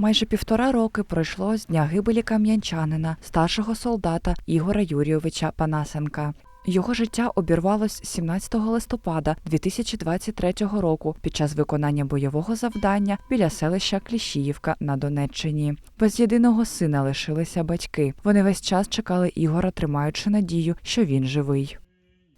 Майже півтора роки пройшло з дня гибелі кам'янчанина, старшого солдата Ігора Юрійовича Панасенка. Його життя обірвалось 17 листопада 2023 року під час виконання бойового завдання біля селища Кліщіївка на Донеччині. Без єдиного сина лишилися батьки. Вони весь час чекали Ігора, тримаючи надію, що він живий.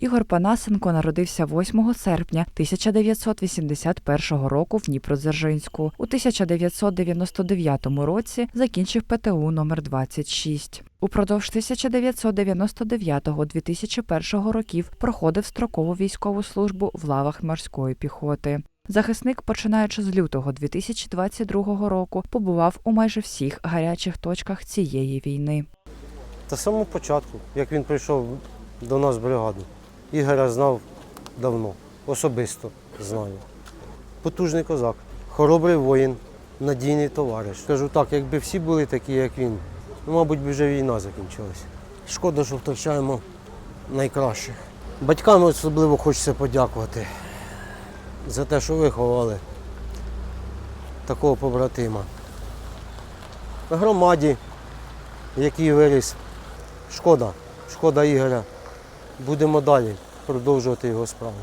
Ігор Панасенко народився 8 серпня 1981 року в Дніпродзержинську. У 1999 році закінчив ПТУ номер 26. Упродовж 1999-2001 років проходив строкову військову службу в лавах морської піхоти. Захисник, починаючи з лютого 2022 року, побував у майже всіх гарячих точках цієї війни. Та самого початку, як він прийшов до нас в бригаду, Ігоря знав давно, особисто знаю. Потужний козак, хоробрий воїн, надійний товариш. Скажу так, якби всі були такі, як він, ну, мабуть, би вже війна закінчилася. Шкода, що втрачаємо найкращих. Батькам особливо хочеться подякувати за те, що виховали такого побратима. Громаді, який виріс. Шкода, шкода Ігоря. Будемо далі продовжувати його справу.